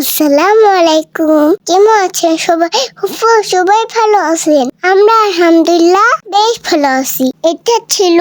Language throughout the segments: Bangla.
আসসালামু আলাইকুম কেমন আছেন সবাই? সবাই ভালো আছেন? আমরা আলহামদুলিল্লাহ বেশ ভালো আছি। এটা ছিল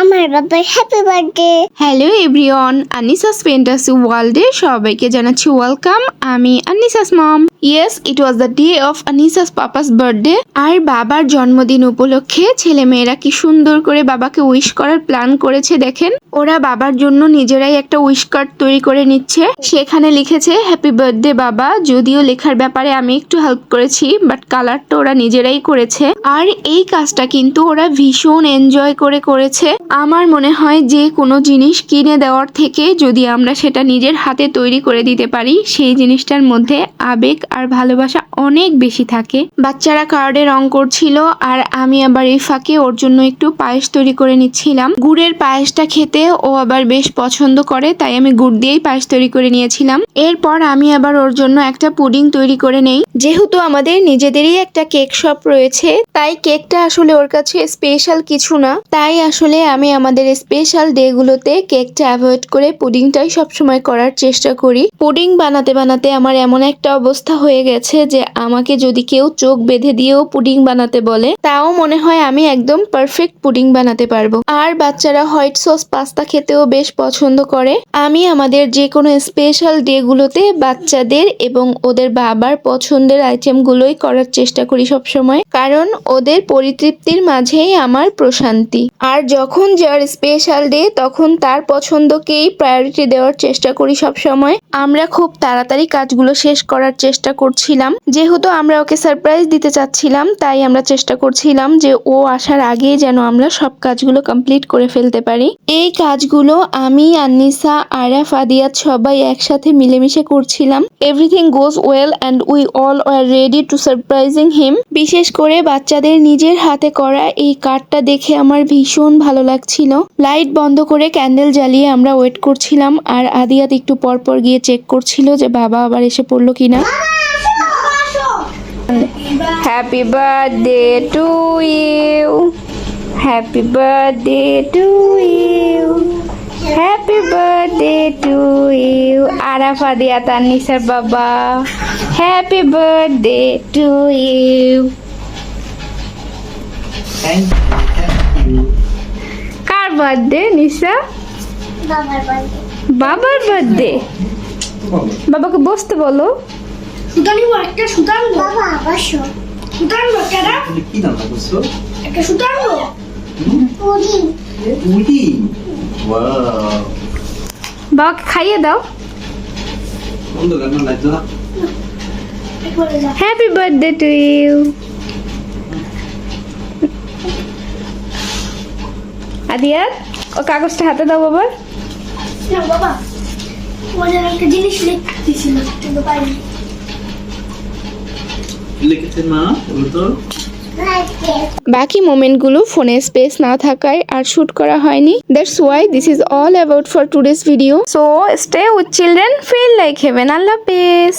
আমার বাবার happy birthday hello everyone Anisa's fantasy ওয়ার্ল্ডে সবাইকে জানাচ্ছি ওয়েলকাম আমি Anisa's mom yes it was the day of Anisa's papa's birthday আর বাবার জন্মদিন উপলক্ষে ছেলে মেয়েরা কি সুন্দর করে বাবাকে উইশ করার প্ল্যান করেছে দেখেন। ওরা বাবার জন্য নিজেরাই একটা উইশ কার্ড তৈরি করে নিচ্ছে। সেখানে লিখেছে হ্যাপি বার্থডে বাবা, যদিও লেখার ব্যাপারে আমি একটু হেল্প করেছি বাট কালারটা ওরা নিজেরাই করেছে। আর এই কাজটা কিন্তু ওরা ভীষণ এনজয় করে করেছে। আমার মনে হয় যে কোনো জিনিস কিনে দেওয়ার থেকে যদি আমরা সেটা নিজের হাতে তৈরি করে দিতে পারি, সেই জিনিসটার মধ্যে আবেগ আর ভালোবাসা অনেক বেশি থাকে। বাচ্চারা কার্ডে রং করছিল, আর আমি আবার এই ফাঁকে ওর জন্য একটু পায়েস তৈরি করে নিচ্ছিলাম। গুড়ের পায়েসটা খেতে ও আবার বেশ পছন্দ করে, তাই আমি গুড় দিয়েই পায়েস তৈরি করে নিয়েছিলাম। এরপর আমি আবার ওর জন্য একটা পুডিং তৈরি করে নেই। যেহেতু আমাদের নিজেদেরই একটা কেক শপ রয়েছে, তাই কেকটা আসলে ওর কাছে স্পেশাল কিছু না। তাই আসলে আমি আমাদের স্পেশাল ডে গুলোতে কেকটা অ্যাভয়েড করে পুডিংটাই সবসময় করার চেষ্টা করি। পুডিং বানাতে বানাতে আমার এমন একটা অবস্থা হয়ে গেছে যে আমাকে যদি কেউ চোখ বেঁধে দিয়েও পুডিং বানাতে বলে, তাও মনে হয় আমি একদম পারফেক্ট পুডিং বানাতে পারব। আর বাচ্চারা হোয়াইট সস পাস্তা খেতেও বেশ পছন্দ করে। আমি আমাদের যে কোনো স্পেশাল ডে গুলোতে বাচ্চাদের এবং ওদের বাবার পছন্দের আইটেমগুলোই করার চেষ্টা করি সব সময় কারণ ওদের পরিতৃপ্তির মাঝেই আমার প্রশান্তি। আর যখন যার স্পেশাল ডে তখন তার পছন্দকেই প্রায়োরিটি দেওয়ার চেষ্টা করি সব সময় আমরা খুব তাড়াতাড়ি কাজগুলো শেষ করার চেষ্টা করছিলাম। যেহেতু আমরা ওকে সারপ্রাইজ দিতে চাচ্ছিলাম, তাই আমরা চেষ্টা করছিলাম যে ও আসার আগেই যেন আমরা সব কাজগুলো কমপ্লিট করে ফেলতে পারি। এই কাজগুলো আমি আন্নিসা আরাফ আদিয়াত সবাই একসাথে মিলেমিশে করছিলাম। Everything goes well and we all are ready to surprising him বিশেষ করে বাচ্চাদের নিজের হাতে করা এই কার্ডটা দেখে আমার ভীষণ ভালো লাগছিল। লাইট বন্ধ করে ক্যান্ডেল জ্বালিয়ে আমরা ওয়েট করছিলাম আর আদিয়াত একটু পর পর গিয়ে চেক করছিল যে বাবা আবার এসে পড়ল কিনা। Happy birthday to you happy birthday to you birthday to you Arafa Diya তানিসার বাবা হ্যাপি বার্থডে টু ইউ কার বার্থডে নিশা বাবার বার্থডে বাবাকে বসতে বলো। একটা বাবা কি করছ একটা পুরি ওয়াও। বাবাকে খাইয়ে দাও। Happy birthday to you Adiyat ও কাগজটা হাতে দাও বাবার বাবা ওদের একটা জিনিস লিখতেছিল কিন্তু পাইনি। লিখেছে মা বলো তো। বাকি মোমেন্টগুলো ফোনে স্পেস না থাকায় আর শুট করা হয়নি। That's why this is all about for today's video so stay with children feel like heaven আল্লাহ হাফেজ